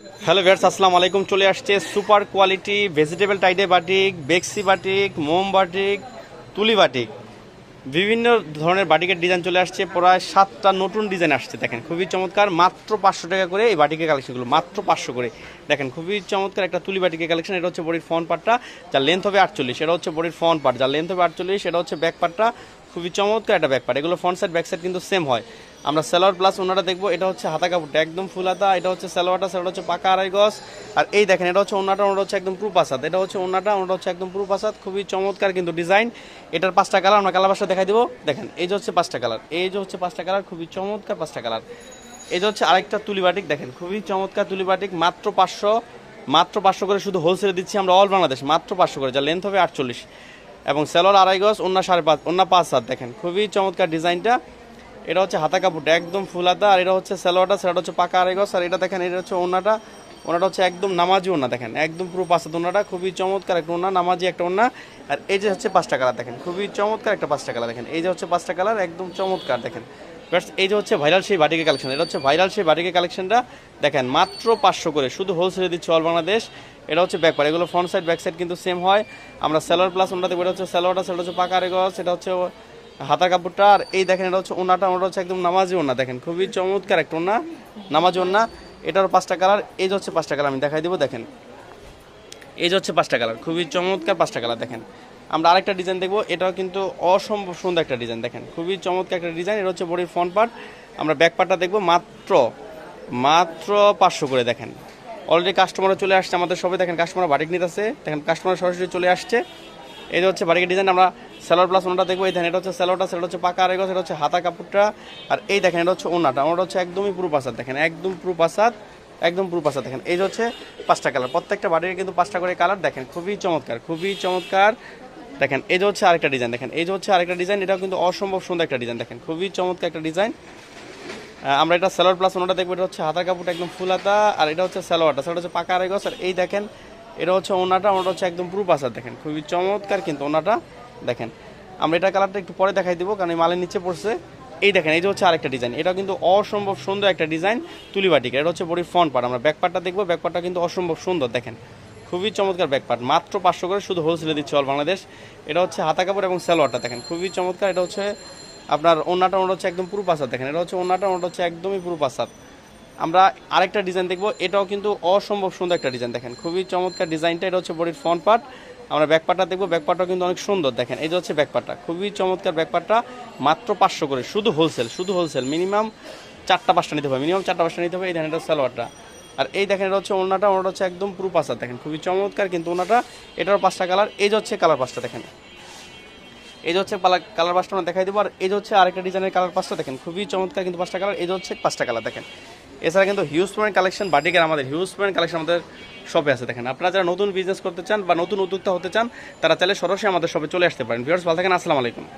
Hello viewers আসসালামু আলাইকুম। চলে আসছে super quality vegetable tie dye batik, বেক্সি batik, মোম বাটিক, তুলি বাটিক। বিভিন্ন ধরনের বাটিকের ডিজাইন চলে আসছে। প্রায় সাতটা নতুন ডিজাইন আসছে, দেখেন, খুবই চমৎকার। মাত্র পাঁচশো টাকা করে এই বাটিকের কালেকশনগুলো, মাত্র পাঁচশো করে। দেখেন, খুবই চমৎকার একটা তুলি বাটিকের কালেকশন। এটা হচ্ছে বডির ফ্রন্ট পার্টটা, যার লেন্থ হবে আটচল্লিশ। এটা হচ্ছে বডির ফ্রন্ট পার্ট, যার লেন্থ হবে আটচল্লিশ। এটা হচ্ছে ব্যাক পার্টটা খুবই চমৎকার একটা ব্যাক পার্ট এগুলো ফ্রন্ট সাইড ব্যাক সাইড কিন্তু সেম হয়। আমরা সালোয়ার প্লাস ওনাটা দেখব, এটা হচ্ছে হাতা কাপড়টা, একদম ফুল হাতা, এটা হচ্ছে সালোয়ারটা সেটা হচ্ছে পাকা আড়াই গজ। আর এই দেখেন, এটা হচ্ছে ওনাটা ওনাটা হচ্ছে একদম প্রুফ আসাদ এটা হচ্ছে ওনাটা ওনাটা হচ্ছে একদম প্রুফ আসাদ খুবই চমৎকার কিন্তু ডিজাইন এটার পাঁচটা কালার আমরা কালার পাশটা দেখাই দেবো। দেখেন, এই যে হচ্ছে পাঁচটা কালার এই যে হচ্ছে পাঁচটা কালার খুবই চমৎকার পাঁচটা কালার এই যে হচ্ছে আরেকটা তুলি বাটিক দেখেন, খুবই চমৎকার তুলি বাটিক মাত্র পাঁচশো মাত্র পাঁচশো করে শুধু হোলসেলে দিচ্ছি আমরা অল বাংলাদেশ, মাত্র পাঁচশো করে যা লেন্থ হবে আটচল্লিশ। এবং সেলোর আড়াই গজ অন্য সাড়ে পাঁচ অন্য পাঁচ সাত দেখেন। খুবই চমৎকার ডিজাইনটা। এটা হচ্ছে হাতা কাপড়টা, একদম ফুল হাতা, আর এটা হচ্ছে সেলোয়ারটা সেটা হচ্ছে পাকা আড়াই গজ, আর এটা দেখেন, এটা হচ্ছে ওনাটা ওনাটা হচ্ছে একদম নামাজি ওনা দেখেন, একদম পুরো পাঁচ সাত ওনাটা খুবই চমৎকার একটা ওনা নামাজি একটা ওনা আর এই যে হচ্ছে পাঁচটা কালার, দেখেন, খুবই চমৎকার একটা পাঁচটা কালার, দেখেন, এই যে হচ্ছে পাঁচটা কালার, একদম চমৎকার, দেখেন। এই যে হচ্ছে ভাইরাল সেই বাটিকে কালেকশন এটা হচ্ছে ভাইরাল সেই বাটিকে কালেকশনটা দেখেন, মাত্র পাঁচশো করে, শুধু হোলসেলে দিচ্ছে অল বাংলাদেশ, এটা হচ্ছে ব্যাকপার এগুলো ফ্রন্ট সাইড ব্যাক সাইড কিন্তু সেম হয়। আমরা সেলোয়ার প্লাস ওনাটা দেখব এটা হচ্ছে সেলোয়ারটা সেটা হচ্ছে পাকা রেগস সেটা হচ্ছে হাতা কাপড়টা, আর এই দেখেন এটা হচ্ছে ওনাটা ওনাটা হচ্ছে একদম নামাজি ওনা, দেখেন, খুবই চমৎকার একটা ওনা, নামাজি ওনা এটারও পাঁচটা কালার এই যে হচ্ছে পাঁচটা কালার আমি দেখাই দেবো, দেখেন। এই যে হচ্ছে পাঁচটা কালার খুবই চমৎকার পাঁচটা কালার দেখেন। আমরা আরেকটা ডিজাইন দেখব। এটাও কিন্তু অসম্ভব সুন্দর একটা ডিজাইন দেখেন। খুবই চমৎকার একটা ডিজাইন এটা হচ্ছে বডির ফ্রন্ট পার্ট আমরা ব্যাক পার্টটা দেখব, মাত্র মাত্র পাঁচশো করে, দেখেন। অলরেডি কাস্টমারও চলে আসছে আমাদের সবাই দেখেন কাস্টমার বাড়ি নিতেছে। দেখেন কাস্টমার সরাসরি চলে আসছে। যে হচ্ছে বাড়ির ডিজাইন আমরা স্যালোয়ার প্লাস ওনাটা দেখব। এই দেখেন, এটা হচ্ছে স্যালোয়ারটা সেটা হচ্ছে পাকা আরেগো সেটা হচ্ছে হাতা কাপড়টা। আর এই দেখেন, এটা হচ্ছে ওনাটা ওনাটা হচ্ছে একদমই পুরো পাসাদ দেখেন। একদম পুরো পাসাদ একদম পুরো পাসাদ দেখেন। এই হচ্ছে পাঁচটা কালার প্রত্যেকটা বাড়ির কিন্তু পাঁচটা করে কালার দেখেন। খুবই চমৎকার খুবই চমৎকার। দেখেন, এই যে হচ্ছে আরেকটা ডিজাইন দেখেন, এই যে হচ্ছে আরেকটা ডিজাইন এটাও কিন্তু অসম্ভব সুন্দর একটা ডিজাইন দেখেন, খুবই চমৎকার একটা ডিজাইন আমরা এটা সালোয়ার প্লাস ওনাটা দেখব, এটা হচ্ছে হাতার কাপড়টা একদম ফুল হাতা, আর এটা হচ্ছে সালোয়ারটা সেটা হচ্ছে পাকা আড়াই আর এই দেখেন, এটা হচ্ছে ওনাটা ওনাটা হচ্ছে একদম পুরো পাসার দেখেন, খুবই চমৎকার কিন্তু ওনাটা, দেখেন। আমরা এটা কালারটা একটু পরে দেখাই দিব, কারণ এই মালের নিচে পড়ছে। এই দেখেন, এই যে হচ্ছে আরেকটা ডিজাইন এটা কিন্তু অসম্ভব সুন্দর একটা ডিজাইন তুলিবাটিক এটা হচ্ছে বডির ফ্রন্ট পার্ট আমরা ব্যাক পার্টটা দেখব ব্যাক পার্টটা কিন্তু অসম্ভব সুন্দর, দেখেন। খুবই চমৎকার ব্যাক পার্ট মাত্র পাঁচশো করে শুধু হোলসেলে দিচ্ছে অল বাংলাদেশ এটা হচ্ছে হাতা কাপড় এবং সালোয়ারটা দেখেন, খুবই চমৎকার। এটা হচ্ছে আপনার ওনাটা ওনাটা হচ্ছে একদম পুরো পাসাদ দেখেন, এটা হচ্ছে ওনাটা ওনাটা হচ্ছে একদমই পুরো পাসাদ আমরা আরেকটা ডিজাইন দেখব, এটাও কিন্তু অসম্ভব সুন্দর একটা ডিজাইন দেখেন, খুবই চমৎকার ডিজাইনটা এটা হচ্ছে বডির ফ্রন্ট পার্ট আমরা ব্যাক পার্টটা দেখব ব্যাক পার্টটাও কিন্তু অনেক সুন্দর দেখেন, এই যে হচ্ছে ব্যাক পার্টটা খুবই চমৎকার ব্যাক পার্টটা মাত্র পাঁচশো করে, শুধু হোলসেল শুধু হোলসেল মিনিমাম চারটা পাঁচটা নিতে হবে মিনিমাম চারটা পাঁচটা নিতে হবে, এই দেখেন এটা সালোয়ারটা। আর এই দেখেন, এটা হচ্ছে ওনাটা ওনাটা হচ্ছে একদম পুরো পাঁচার দেখেন, খুবই চমৎকার। কিন্তু ওনাটা, এটার পাঁচটা কালার, এই যে হচ্ছে কালার পাঁচটা দেখেন। এই যে হচ্ছে কালার পাঁচটা আমরা দেখাই দেবো, আর এই যে হচ্ছে আরেকটা ডিজাইনের কালার পাঁচটা দেখেন, খুবই চমৎকার কিন্তু পাঁচটা কালার, এই যে হচ্ছে পাঁচটা কালার দেখেন। এছাড়া কিন্তু হিউজ পয়েন্ট কালেকশন বাটিকের আমাদের হিউজ পয়েন্ট কালেকশন আমাদের শপে আছে দেখেন। আপনারা যারা নতুন বিজনেস করতে চান বা নতুন উদ্যোক্তা হতে চান, তারা চাইলে সরাসরি আমাদের শপে চলে আসতে পারেন। ভিউয়ার্স ভালো থাকেন, আসসালামু আলাইকুম।